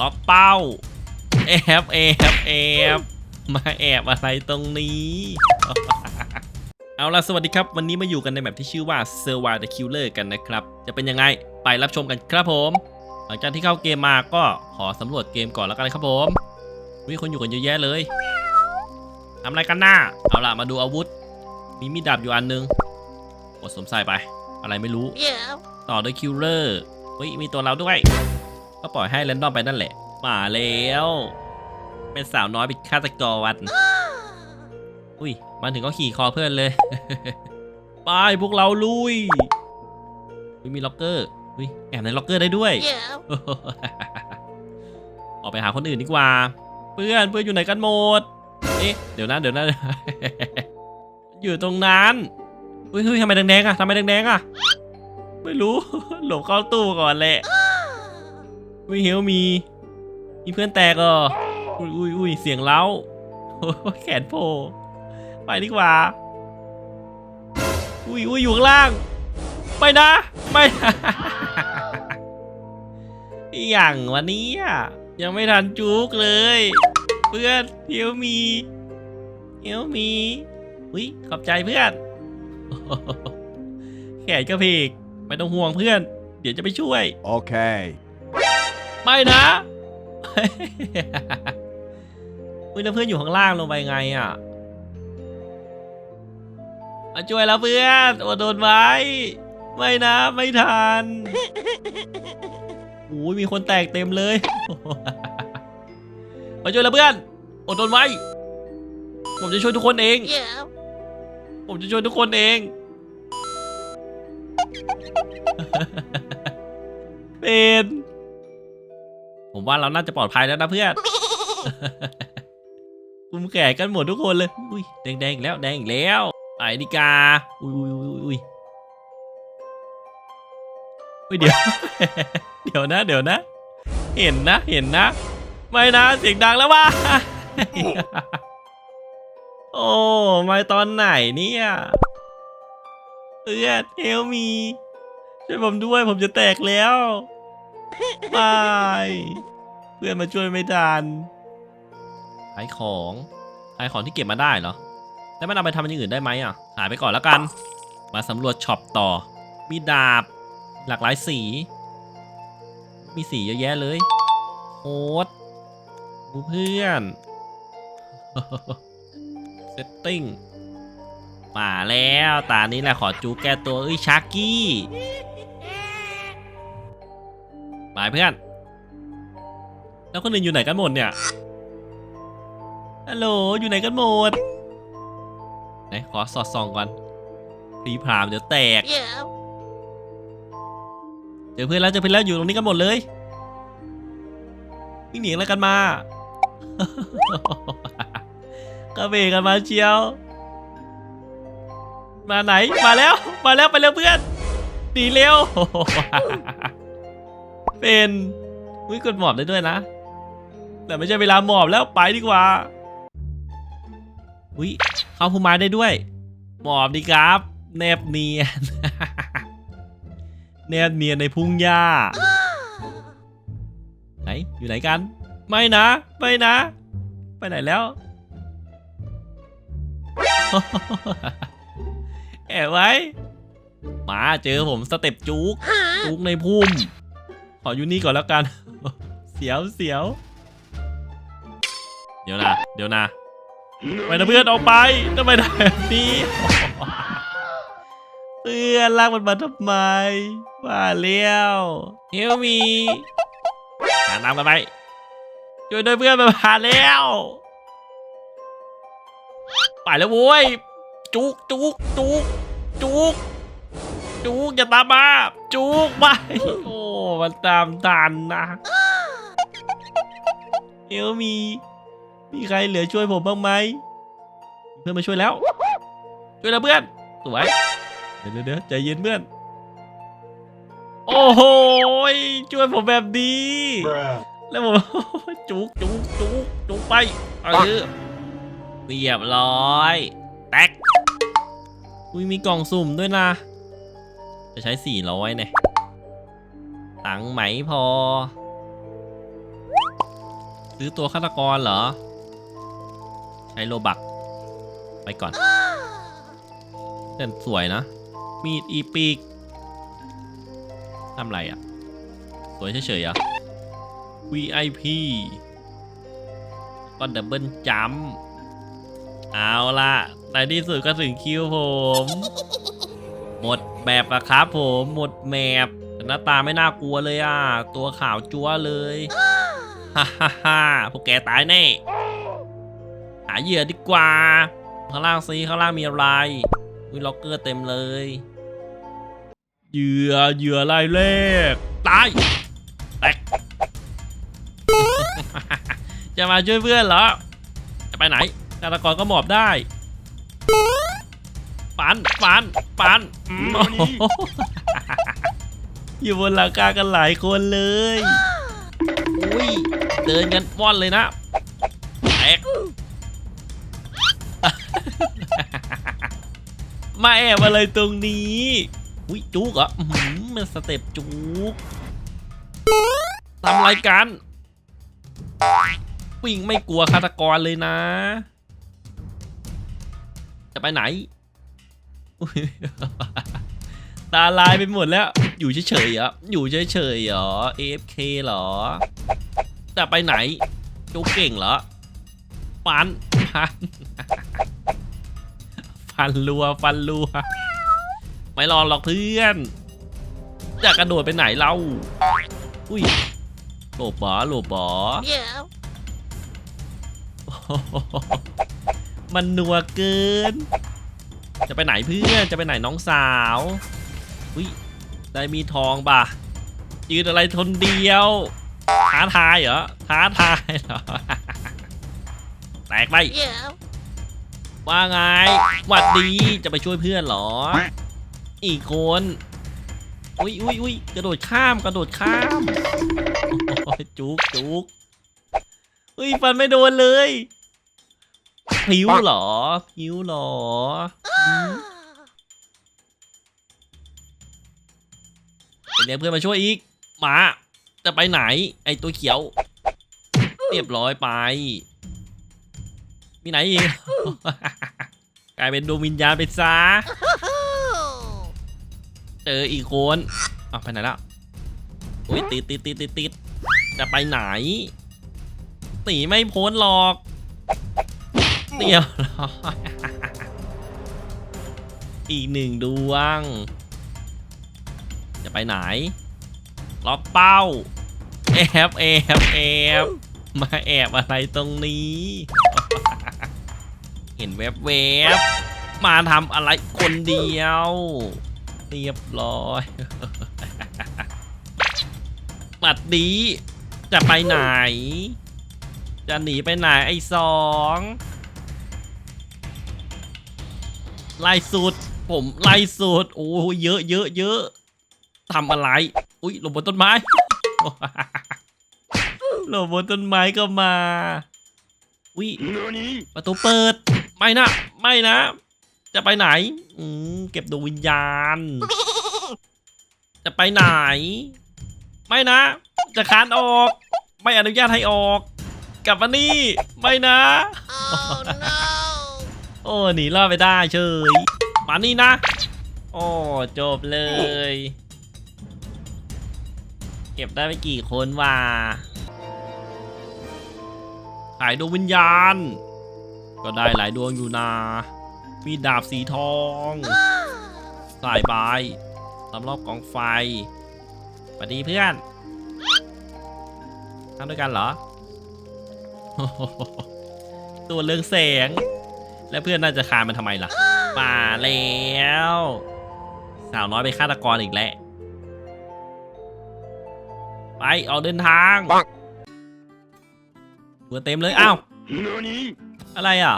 ล็อกเป้าแอบแอบแอบมาแอบอะไรตรงนี้เอาล่ะสวัสดีครับ วันนี้มาอยู่กันในแบบที่ชื่อว่า s u r v i v the Killer กันนะครับ จะเป็นยังไงไปรับชมกันครับผม หลังจากที่เข้าเกมมาก็ขอสำรวจเกมก่อนแล้วกันครับผมมีคนอยู่กันเยอะแยะเลยทำอะไรกันหน้า เอาล่ะมาดูอาวุธ มีมีดดาบอยู่อันนึงกดสวมใส่ไป อะไรไม่รู้ Yeah. ต่อด้วยคิลเลอร์เฮ้ยมีตัวเราด้วย ก็ปล่อยให้แรนดอมไปนั่นแหละ มาแล้ว เป็นสาวน้อยเป็นฆาตกรวันอุ้ยมาถึงก็ขี่คอเพื่อนเลย ไปพวกเราลุยมีล็อกเกอร์อุ้ยแอบในล็อกเกอร์ได้ด้วย Yeah. ออกไปหาคนอื่นดีกว่า เพื่อนเพื่อนอยู่ไหนกันหมด เอ๊ะเดี๋ยวนะเดี๋ยวนะอยู่ตรงนั้นเฮ้ยเฮ้ยทำไมแดงๆอะทำไมแดงๆอะไม่รู้ หลบเข้าตู้ก่อนแหละ อุ้ยเฮลมี มีเพื่อนแตกเหรออุ้ยอุ้ยอุ้ยเสียงเล้าโอ้แขนโผล่ไปดีกว่า อุ้ยอุ้ยอยู่ข้างล่างไม่นะไม่นะอย่างวันนี้อะยังไม่ทันจุกเลย เพื่อนเฮียวมีเฮียวมี อุ้ยขอบใจเพื่อนแขนกระเพกไม่ต้องห่วงเพื่อน เดี๋ยวจะไปช่วย Okay. ไม่นะอุ้ยแล้วเพื่อนอยู่ข้างล่างลงไปไงอะมาช่วยแล้วเพื่อนอดทนไว้ ไม่นะไม่ทันโอ้ยมีคนแตกเต็มเลย มาช่วยแล้วเพื่อน อดทนไว้ ผมจะช่วยทุกคนเอง ผมจะช่วยทุกคนเอง เป็น ผมว่าเราน่าจะปลอดภัยแล้วนะเพื่อนกุมแก่กันหมดทุกคนเลย อุ้ยแดงแดงอีกแล้วแดงอีกแล้วไปดีกา อุ้ยอุ้ยอุ้ยอุ้ยอุ้ยเดี๋ยว เดี๋ยวนะ เดี๋ยวนะ เห็นนะ เห็นนะ ไม่นะ เสียงดังแล้วว่าโอ้มาตอนไหนเนี่ยเพื่อนเฮลมี ช่วยผมด้วย ผมจะแตกแล้ว บาย เพื่อนมาช่วยไม่ทันขายของขายของที่เก็บมาได้เหรอแล้วมันเอาไปทำอย่างอื่นได้ไหมอะขายไปก่อนแล้วกัน มาสำรวจช็อปต่อ มีดาบ หลากหลายสี มีสีเยอะแยะเลยโค้ดดูเพื่อนเซตติ้งมาแล้วตานี้แหละขอจูแก้ตัวเอ้ยชาร์กี้มาเพื่อน แล้วคนอื่นอยู่ไหนกันหมดเนี่ยฮัลโหลอยู่ไหนกันหมดไหนขอสอดส่องก่อนพรีพรามเดี๋ยวแตก Yeah. เจอเพื่อนแล้วเจอเพื่อนแล้วอยู่ตรงนี้กันหมดเลยวิ่งหนีอะไรกันมา กระเบกันมาเชียว มาไหนมาแล้ว มาแล้วไปเร็วเพื่อนหนีเร็ว เป็นวิกดหมอบได้ด้วยนะ แต่ไม่ใช่เวลาหมอบแล้วไปดีกว่าวิเข้าพุ่มไม้ได้ด้วย หมอบดีครับ แนบเนียน แนบเนียนในพุ่งหญ้าไหนอยู่ไหนกัน ไม่นะไม่นะ ไปไหนแล้ว แอบไว้ มาเจอผมสเต็ปจุกจุกในพุ่ม ขออยู่นี่ก่อนแล้วกัน เสียวเสียว เดี๋ยวนะ เดี๋ยวนะไปนะเพื่อนออกไปทำไมทำแบบนี้เพื่อนลากมันมาทำไมว่าเลี้ยวเฮลมีหาน้ำกันไปช่วยด้วยเพื่อนมันมาแล้วไปแล้วโว้ยจุกจุกจุกจุกจุกอย่าตามมาจุกไปโอ้มันตามทันนะเฮลมี มีใครเหลือช่วยผมบ้างไหมเพื่อนมาช่วยแล้ว ช่วยแล้วเพื่อนสวยเดี๋ยวเดี๋ยวใจเย็นเพื่อน โอ้โหช่วยผมแบบนี้ แล้วผมจุกจุกจุกจุกไปเออเรียบร้อยแตกอุ้ยมีกล่องสุ่มด้วยนะ จะใช้สี่ร้อยเนี่ยตังค์ไหมพอ ซื้อตัวฆาตกรเหรอ ใช้โลบัก ไปก่อนเล่นสวยนะ มีดอีปีกทำไรอะ สวยเฉยๆอะ VIP ก็ดับเบิลจัมป์เอาล่ะในที่สุดก็ถึงคิวผม หมดแบบอะครับผมหมดแมปแต่หน้าตาไม่น่ากลัวเลยอะ ตัวขาวจั๊วเลย ฮ่าฮ่าฮ่าพวกแกตายแน่หาเหยื่อดีกว่า ข้างล่างซีข้างล่างมีอะไรมีล็อกเกอร์เต็มเลย เหยื่อเหยื่อรายแรกตายแตกจะมาช่วยเพื่อนเหรอ จะไปไหนฆาตกรก็หมอบได้ปันปันปันอืมโอ้โหอยู่บนหลังคากันหลายคนเลยอุ้ยเดินกันว่อนเลยนะแตก มาแอบอะไรตรงนี้อุ้ยจุกเหรออื้อหือมันสเต็ปจุกทำอะไรกันวิ่งไม่กลัวฆาตกรเลยนะ จะไปไหนตาลายไปหมดแล้ว อยู่เฉยๆเหรอยู่เฉยๆเหรอ AFK เหรอ จะไปไหนจุกเก่งเหรอฟันฟัน ฟันรัวฟันรัว ไม่รอหรอกเพื่อนจะกระโดดไปไหนเรา อุ้ยหลบบ่หลบบ่มันนัวเกิน จะไปไหนเพื่อน จะไปไหนน้องสาว อุ้ย ได้มีทองป่ะยืนอะไรทนเดียว ท้าทายเหรอ ท้าทายเหรอ แตกไป Yeah. ว่าไงหวัดดีจะไปช่วยเพื่อนเหรอ อีกคนอุ้ยอุ้ยอุ้ยกระโดดข้ามกระโดดข้ามจุกจุกอุ้ยฟันไม่โดนเลยผิวเหรอผิวเหรอเรียกเพื่อนมาช่วยอีกหมาจะไปไหน ไอตัวเขียว เรียบร้อยไป มีไหนอีก กลายเป็นดวงวิญญาณไปซะ เจออีกคนอะไปไหนแล้วอุ้ยติดติดติดติดติดจะไปไหนหนีไม่พ้นหรอกเดียวร้อยอีกหนึ่งดวง จะไปไหน ล็อกเป้าแอบแอบแอบมาแอบอะไรตรงนี้ ห็นแวบแวบๆมาทำอะไรคนเดียว เรียบร้อยหมัดดี จะไปไหน จะหนีไปไหนไอ้สองไล่สุด ผมไล่สุด โอ้ยเยอะเยอะเยอะทำอะไร อุ้ยหลบบนต้นไม้หลบบนต้นไม้ก็มา อุ้ยประตูเปิด ไม่นะ ไม่นะ จะไปไหน อืมเก็บดวงวิญญาณ จะไปไหน ไม่นะ จะคานออก ไม่อนุญาตให้ออก กลับมานี่ ไม่นะ Oh no. โอ้หนีรอดไปได้เฉยมานี่นะ โอ้จบเลย เก็บได้ไปกี่คนว่าขายดวงวิญญาณ ก็ได้หลายดวงอยู่นา มีดาบสีทอง สายบายสำรอบกองไฟสวัสดีเพื่อนทำด้วยกันเหรอ ตัวเรืองแสง และเพื่อนน่าจะคานมันทำไมล่ะ มาแล้ว สาวน้อยไปนฆาตกรอีกแล้ว ไปออกเดินทางตัวเต็มเลย อ้าว อะไรอะ